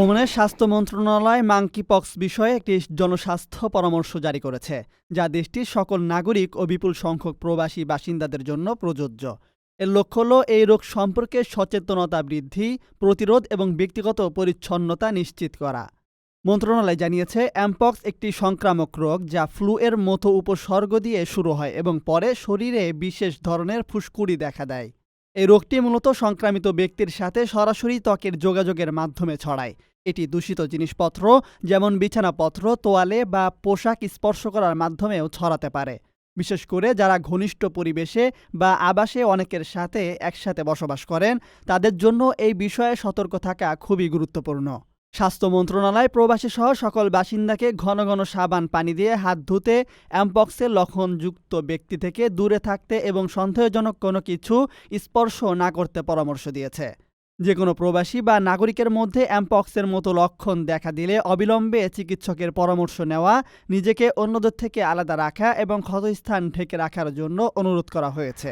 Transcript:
ওমানের স্বাস্থ্য মন্ত্রণালয় মাংকিপক্স বিষয়ে একটি জনস্বাস্থ্য পরামর্শ জারি করেছে, যা দেশটির সকল নাগরিক ও বিপুল সংখ্যক প্রবাসী বাসিন্দাদের জন্য প্রযোজ্য। এর লক্ষ্য হল এই রোগ সম্পর্কে সচেতনতা বৃদ্ধি, প্রতিরোধ এবং ব্যক্তিগত পরিচ্ছন্নতা নিশ্চিত করা। মন্ত্রণালয় জানিয়েছে অ্যামপক্স একটি সংক্রামক রোগ যা ফ্লু এর মতো উপসর্গ দিয়ে শুরু হয় এবং পরে শরীরে বিশেষ ধরনের ফুসকুড়ি দেখা দেয়। এই রোগটি মূলত সংক্রামিত ব্যক্তির সাথে সরাসরি ত্বকের যোগাযোগের মাধ্যমে ছড়ায়। এটি দূষিত জিনিসপত্র, যেমন বিছানাপত্র, তোয়ালে বা পোশাক স্পর্শ করার মাধ্যমেও ছড়াতে পারে। বিশেষ করে যারা ঘনিষ্ঠ পরিবেশে বা আবাসে অনেকের সাথে একসাথে বসবাস করেন, তাদের জন্য এই বিষয়ে সতর্ক থাকা খুবই গুরুত্বপূর্ণ। স্বাস্থ্য মন্ত্রণালয় প্রবাসী সহ সকল বাসিন্দাকে ঘন ঘন সাবান পানি দিয়ে হাত ধুতে অ্যাম্পক্সের লক্ষণযুক্ত ব্যক্তি থেকে দূরে থাকতে এবং সন্দেহজনক কোনো কিছু স্পর্শ না করতে পরামর্শ দিয়েছে। যে কোনো প্রবাসী বা নাগরিকের মধ্যে অ্যাম্পক্সের মতো লক্ষণ দেখা দিলে অবিলম্বে চিকিৎসকের পরামর্শ নেওয়া, নিজেকে অন্যদের থেকে আলাদা রাখা এবং ক্ষতস্থান ঢেকে রাখার জন্য অনুরোধ করা হয়েছে।